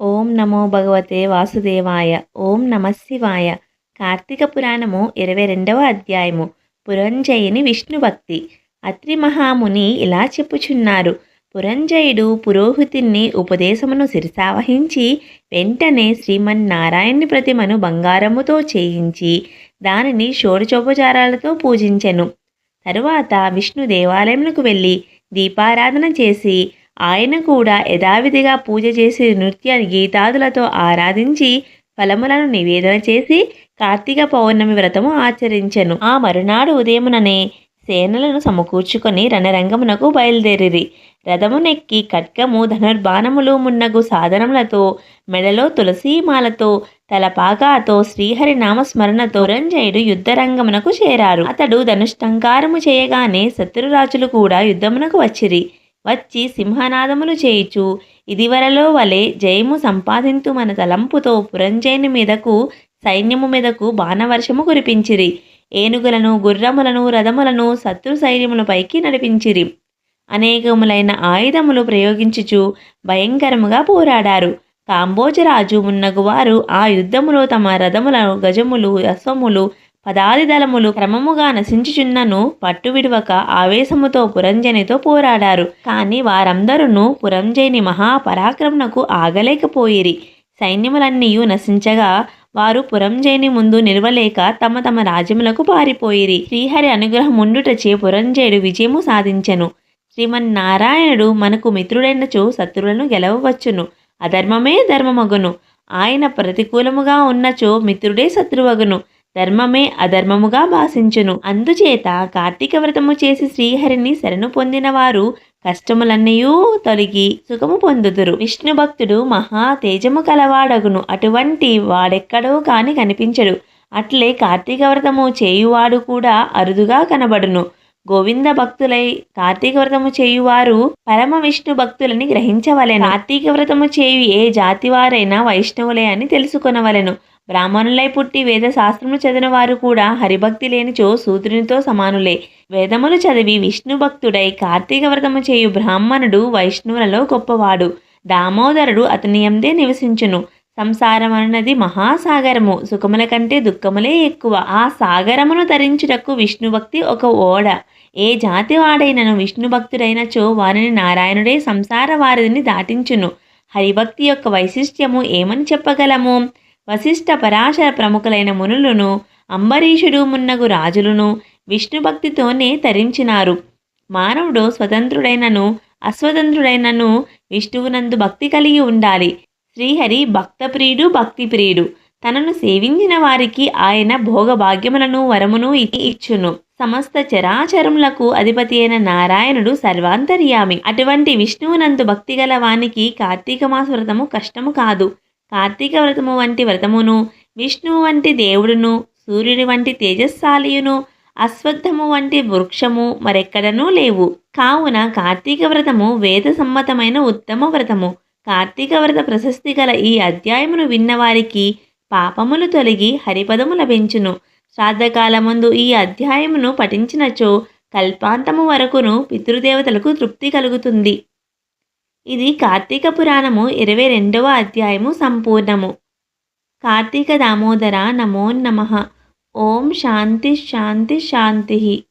ఓం నమో భగవతే వాసుదేవాయ. ఓం నమశివాయ కార్తీక పురాణము ఇరవై రెండవ అధ్యాయము. పురంజయుని విష్ణు భక్తి అత్రి మహాముని ఇలా చెప్పుచున్నారు. పురంజయుడు పురోహితుణ్ణి ఉపదేశమును శిరసావహించి వెంటనే శ్రీమన్నారాయణుని ప్రతిమను బంగారముతో చేయించి దానిని షోడచోపచారాలతో పూజించెను. తరువాత విష్ణు దేవాలయమునకు వెళ్ళి దీపారాధన చేసి ఆయన కూడా యథావిధిగా పూజ చేసి నృత్య గీతాదులతో ఆరాధించి ఫలములను నివేదన చేసి కార్తీక పౌర్ణమి వ్రతము ఆచరించెను. ఆ మరునాడు ఉదయముననే సేనలను సమకూర్చుకొని రణరంగమునకు బయలుదేరిరి. రథమునెక్కి ఖడ్గము ధనుర్బాణములు మున్నగు సాధనములతో మెడలో తులసీమాలతో తలపాగాతో శ్రీహరి నామస్మరణతో రంజయుడు యుద్ధరంగమునకు చేరారు. అతడు ధనుష్టంకారము చేయగానే శత్రురాజులు కూడా యుద్ధమునకు వచ్చిరి. వచ్చి సింహనాదములు చేయుచు ఇదివరలో వలె జయము సంపాదింతు మన తలంపుతో పురంజయుని మీదకు సైన్యము మీదకు బాణవర్షము కురిపించిరి. ఏనుగులను గుర్రములను రథములను శత్రు సైన్యములపైకి నడిపించిరి. అనేకములైన ఆయుధములు ప్రయోగించుచు భయంకరముగా పోరాడారు. కాంబోజరాజు మున్నగువారు ఆ యుద్ధములో తమ రథములను గజములు అశ్వములు పదాది దళములు క్రమముగా నశించుచున్నను పట్టు విడవక ఆవేశముతో పురంజనితో పోరాడారు. కానీ వారందరూ పురంజయుని మహాపరాక్రమణకు ఆగలేకపోయిరి. సైన్యములన్నీ నశించగా వారు పురంజయుని ముందు నిలవలేక తమ తమ రాజ్యములకు పారిపోయిరి. శ్రీహరి అనుగ్రహముండుటచే పురంజయుడు విజయము సాధించెను. శ్రీమన్నారాయణుడు మనకు మిత్రుడైనచో శత్రువులను గెలవవచ్చును. అధర్మమే ధర్మమగును. ఆయన ప్రతికూలముగా ఉన్నచో మిత్రుడే శత్రువగును. ధర్మమే అధర్మముగా భాషించును. అందుచేత కార్తీక వ్రతము చేసి శ్రీహరిని శరణు పొందిన వారు కష్టములన్నయూ తొలగి సుఖము పొందుదురు. విష్ణు భక్తుడు మహా తేజము కలవాడగును. అటువంటి వాడెక్కడో కాని కనిపించడు. అట్లే కార్తీక వ్రతము చేయువాడు కూడా అరుదుగా కనబడును. గోవింద భక్తులై కార్తీక వ్రతము చేయువారు పరమ విష్ణు భక్తులని గ్రహించవలెను. కార్తీక వ్రతము చేయు ఏ జాతి వారైనా వైష్ణవులే అని తెలుసుకొనవలెను. బ్రాహ్మణులై పుట్టి వేద శాస్త్రములు చదివిన వారు కూడా హరిభక్తి లేనిచో సూత్రునితో సమానులే. వేదములు చదివి విష్ణు భక్తుడై కార్తీక వ్రతము చేయు బ్రాహ్మణుడు వైష్ణవులలో గొప్పవాడు. దామోదరుడు అతని ఎందే నివసించును. సంసారం అన్నది మహాసాగరము. సుఖముల కంటే దుఃఖములే ఎక్కువ. ఆ సాగరమును తరించుటకు విష్ణుభక్తి ఒక ఓడ. ఏ జాతి వాడైనను విష్ణు భక్తుడైనచో వారిని నారాయణుడే సంసార వారిని దాటించును. హరిభక్తి యొక్క వైశిష్ట్యము ఏమని చెప్పగలము? వశిష్ఠ పరాశర ప్రముఖులైన మునులను అంబరీషుడు మున్నగు రాజులను విష్ణు భక్తితోనే తరించినారు. మానవుడు స్వతంత్రుడైనను అస్వతంత్రుడైనను విష్ణువునందు భక్తి కలిగి ఉండాలి. శ్రీహరి భక్తప్రియుడు భక్తిప్రియుడు. తనను సేవించిన వారికి ఆయన భోగభాగ్యములను వరమును ఇచ్చును. సమస్త చరాచరములకు అధిపతి అయిన నారాయణుడు సర్వాంతర్యామి. అటువంటి విష్ణువునందు భక్తి గల వానికి కార్తీక మాస వ్రతము కష్టము కాదు. కార్తీక వ్రతము వంటి వ్రతమును విష్ణువు వంటి దేవుడును సూర్యుని వంటి తేజస్సాలియును అశ్వత్థము వంటి వృక్షము మరెక్కడనూ లేవు. కావున కార్తీక వ్రతము వేద సమ్మతమైన ఉత్తమ వ్రతము. కార్తీక వ్రత ప్రశస్తి గల ఈ అధ్యాయమును విన్నవారికి పాపములు తొలగి హరిపదము లభించును. శ్రాద్ధకాలమందు ఈ అధ్యాయమును పఠించినచో కల్పాంతము వరకును పితృదేవతలకు తృప్తి కలుగుతుంది. ఇది కార్తీక పురాణము ఇరవై రెండవ అధ్యాయము సంపూర్ణము. కార్తీక దామోదర నమో నమ. ఓం శాంతి శాంతి శాంతి.